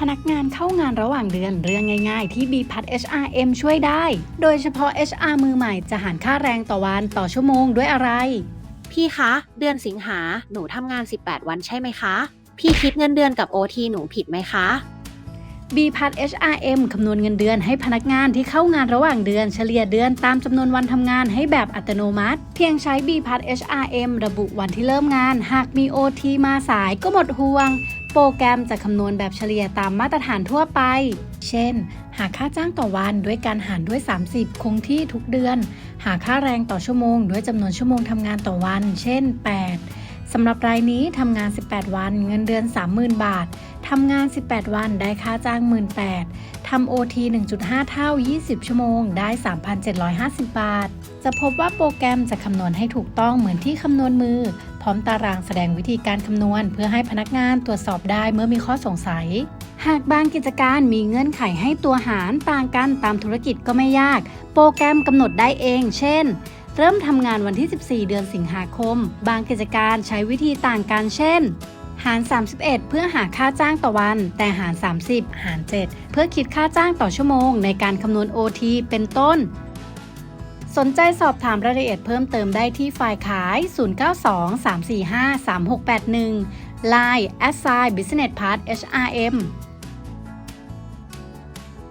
พนักงานเข้างานระหว่างเดือนเรื่องง่ายๆ ที่ b p a t HRM ช่วยได้ โดยเฉพาะ HR มือใหม่จะหารค่าแรงต่อวันต่อชั่วโมงด้วยอะไร พี่คะ เดือนสิงหาหนูทำงาน 18 วันใช่ไหมคะ พี่คิดเงินเดือนกับ OT หนูผิดไหมคะ b p a t HRM คำนวณเงินเดือนให้พนักงานที่เข้างานระหว่างเดือนเฉลี่ยเดือนตามจำนวนวันทำงานให้แบบอัตโนมัติ เพียงใช้ b p a t HRM ระบุวันที่เริ่มงาน หากมี OT มาสายก็หมดห่วง โปรแกรมจะคำนวณแบบเฉลี่ยตามมาตรฐานทั่วไป เช่น หาค่าจ้างต่อวันด้วยการหารด้วย 30 คงที่ทุกเดือน หาค่าแรงต่อชั่วโมง ด้วยจำนวนชั่วโมงทำงานต่อวัน เช่น 8สำหรับรายนี้ทำงาน 18 วัน เงินเดือน 30,000 บาททำงาน 18 วันได้ค่าจ้าง 18,000 ทำ OT 1.5 เท่า 20 ชั่วโมง ได้ 3,750 บาท จะพบว่าโปรแกรมจะคำนวณให้ถูกต้องเหมือนที่คำนวณมือ พร้อมตารางแสดงวิธีการคำนวณ เพื่อให้พนักงานตรวจสอบได้เมื่อมีข้อสงสัย หากบางกิจการมีเงื่อนไขให้ตัวหารต่างกันตามธุรกิจก็ไม่ยาก โปรแกรมกำหนดได้เอง เช่นเริ่มทำงานวันที่ 14 เดือนสิงหาคม บางกิจการใช้วิธีต่างกันเช่น หาร 31 เพื่อหาค่าจ้างต่อวัน แต่หาร 30 หาร 7 เพื่อคิดค่าจ้างต่อชั่วโมง ในการคำนวณ OT เป็นต้น สนใจสอบถามรายละเอียดเพิ่มเติมได้ที่ฝ่ายขาย 092 345 3681 Line s i Business Part HRM